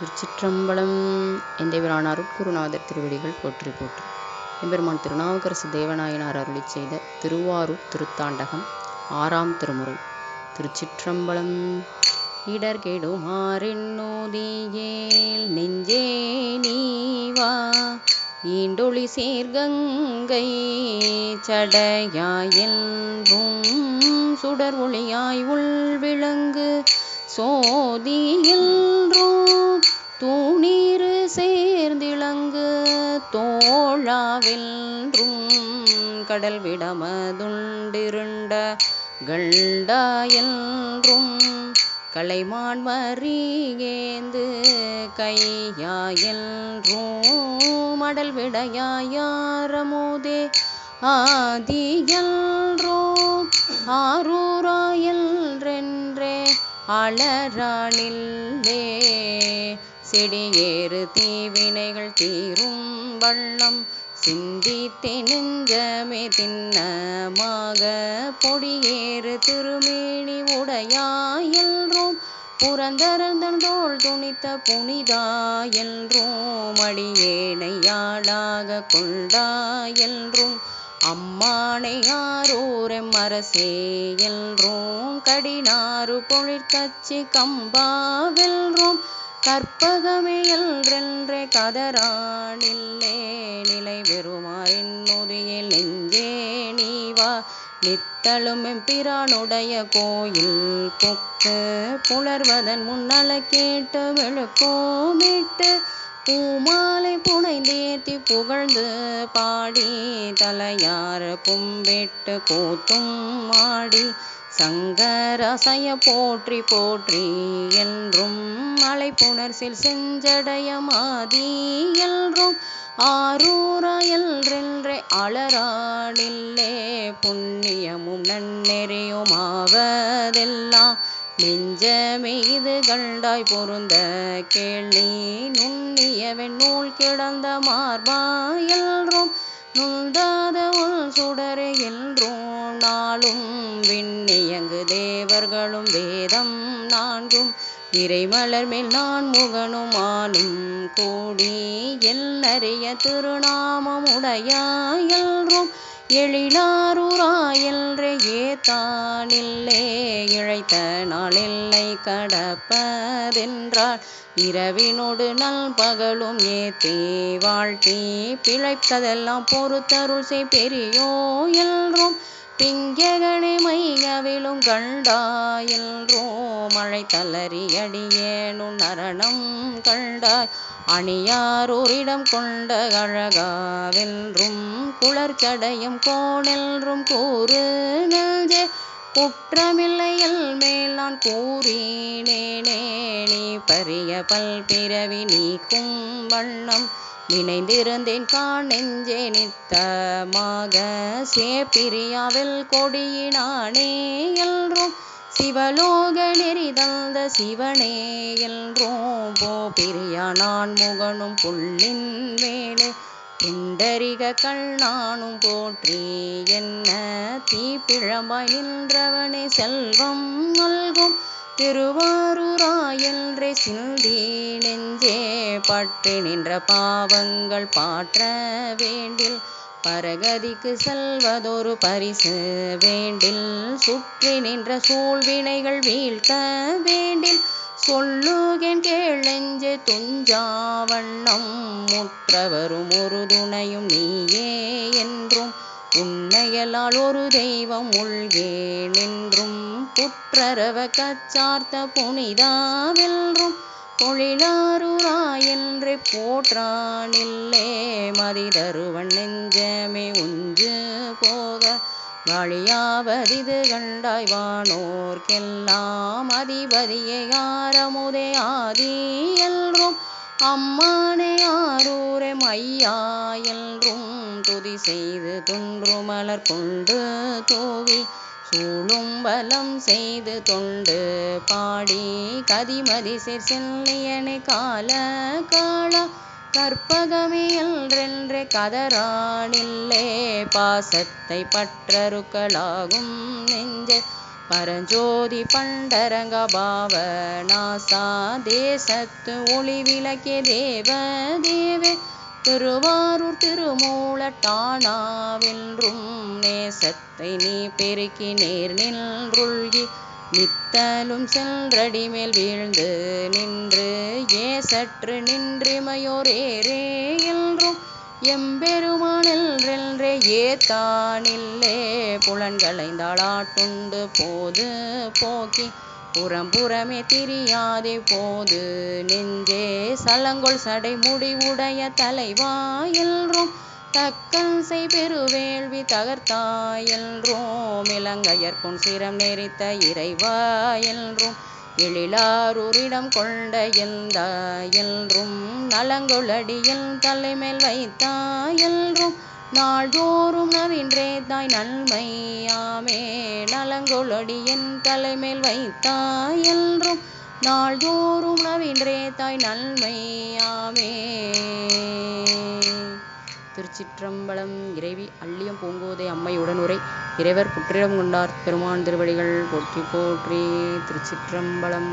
திருச்சிற்றம்பலம் எந்தைவரான அருட்குருநாதர் திருவடிகள் போற்றி போற்றி. எம்பெருமான் திருநாவுக்கரசு தேவநாயனார் அருளிச் செய்த திருவாரூர் திருத்தாண்டகம் ஆறாம் திருமுறை. திருச்சிற்றம்பலம் இடர்கெடுமாறென்னோதியேல் நெஞ்சே நீவா? ஈண்டொளி சேர்கங்கை சடையாயென்றும் சுடர் ஒளியாய் உள் விளங்கு சோதியென்றும் தூணீர் சேர்ந்திளங்கு தோழாவென்றும் கடல் விடமதுண்டிருண்ட கண்டாயென்றும் கலைமான் மறியேந்து கையாயென்றும் மடல் விடையாயாரமுதே ஆதியல்ரோம் ஆரூராயல்ரென்றே அலரானில்லே செடியேறு தீவினைகள் தீரும் வண்ணம். சிந்தித்தே நெஞ்சமே திண்ணமாக பொடியேறு திருமேனி உடையாயல்ரோம் புறந்தரந்தன் தோல் துணித்த புனிதாயல்ரோம் அடியேனையாளாக கொண்டாயல்ரும் அம்மானை ஆரூரெம் அரசே எல்ரோம் கடினாறு பொழிற்கச்சி கம்பாவெல்ரோம் கற்பகமே எல்ரென்றே கதரானில்லே நிலை பெறுமாறின்னுதியில் நெஞ்சே நீவா. நித்தளும் எம்பிரானுடைய கோயில் புக்கு புலர்வதன் முன்னல கேட்டு விழுக்கோமிட்டு பூமாலை புனைந்தேத்தி புகழ்ந்து பாடி தலையார் கும்பிட்டு கூத்தும் மாடி சங்கரசய போற்றி போற்றி என்றும் மலை புணர்சில் செஞ்சடையமாதி என்றும் என்றென்றே அளறாடில்லே புண்ணியமும் நன்னெறியுமாவதெல்லாம் நெஞ்சமே இது கண்டாய் பொருந்த கேள்வி நுண்ணிய வெண்ணூல் கிடந்த மார்பாயல்றும் நுந்தாத உள் சுடரே என்றும் நாளும் விண்ணியங்கு தேவர்களும் வேதம் நான்கும். இறைமலர் மேல் நான் முகனும் ஆனும் கூடி எல்லறிய திருநாமம் உடையாயல்றும். எழிலாரூராயல்றே ஏத்தானில்லே இழைத்த நாளில்லை கடப்பதென்றால். இரவினோடு நல் பகலும் ஏத்தே வாழ்த்தி பிழைத்ததெல்லாம் பொறுத்தருள் செய் பெரியோ எல்றும் பிங்ககனை மைகவிலும் கண்டாயில் ரோமழை தளறி அடியேனும் நரணம் கண்டாய். அணியாரூரிடம் கொண்ட அழகாவென்றும் குளர்ச்சடையும் கோணென்றும் கூறு நெஞ்சே குற்றமில்லையல் மேல் நான் கூறினேனே நீ பரிய பல்பிறவி நீக்கும் வண்ணம். நினைந்திருந்தேன் கான் நெஞ்சே நித்தமாக சேப்பிரியாவில் கொடியினானே எல்றும் சிவலோக நெறி தந்த சிவனே எல்றோம் போ பிரியா நான் முகனும் புள்ளின் மேலே. புண்டரிக கண்ணானும் போற்றி. என்ன தீப்பிழம்பாய் நின்றவனே செல்வம் நல்கும். திருவாரூராயல் சிந்தி நெஞ்சே பட்டு நின்ற பாவங்கள் பாற்ற வேண்டில். பரகதிக்கு செல்வதொரு பரிசு வேண்டில். சுற்றி நின்ற சூழ்வினைகள் வீழ்த்த வேண்டில். சொல்லுகேன் கேளெஞ்சே துஞ்சாவண்ணம் முற்றவரும் ஒரு துணையும் நீயே என்றும். உன்னையலால் ஒரு தெய்வம் உள்கே நின்றும் புற்றரவ கச்சார்த்த புனிதாவெல்றும் பொழிலாரூராயென்றே போற்றானில்லே மதிதருவன் நெஞ்சமே உஞ்சு போக வழியாவதிது கண்டாய் வானோர்க்கெல்லாம் அதிபதியே யாரமுதே ஆதி எல்றும் அம்மானே ஆரூரே மையா என்றும் துதி செய்து துன்று மலர் கொண்டு தூவி சூழும் பலம் செய்து தொண்டு பாடி கதிமதி சேர் செல்லியனை கால காளா கற்பகமே என்றென்றே கதரானில்லே பாசத்தை பற்றருக்களாகும் நெஞ்ச. பரஞ்சோதி பண்டரங்க பாவ நாசா. தேசத்து ஒளி விளக்கே தேவ தேவே. திருவாரூர் திருமூலட்டானாவென்றும் நேசத்தை நீ பெருக்கி நேர் நின்றுள்கி நித்தலும் சென்றடி மேல் வீழ்ந்து நின்று ஏ சற்று நின்றிமையோரேரே என்றும் எம்பெருமானென்றென்றே ஏத்தானில்லே புலன்களைந்தாளாட்டுண்டு போது போக்கி புறம் புறமே திரியாதே போது. நெஞ்சே சலங்கொள் சடை முடிவுடைய தலைவா எல்றும் தக்கன்சை பெருவேள்வி தகர்த்தாயல்றோம் இலங்கையர்க்கும் சிரம் நெறித்த இறைவாயல்றோம் எழிலாரூரிடம் கொண்ட எந்த எல்றும் நலங்கொளடியில் தலைமேல் வைத்தாயல்றும் நாள்தோறும் நவின்றே தாய் நன்மையாமே நலங்கொளடியின் தலைமேல் வைத்தாய் என்றும் நாள்தோறும் நவின்றே தாய் நன்மையாமே திருச்சிற்றம்பலம் இறைவி அள்ளியம் பூங்கோதை அம்மையுடன் உரை. இறைவர் புற்றிடம் கொண்டார் பெருமான் திருவடிகள் போற்றி போற்றி திருச்சிற்றம்பலம்.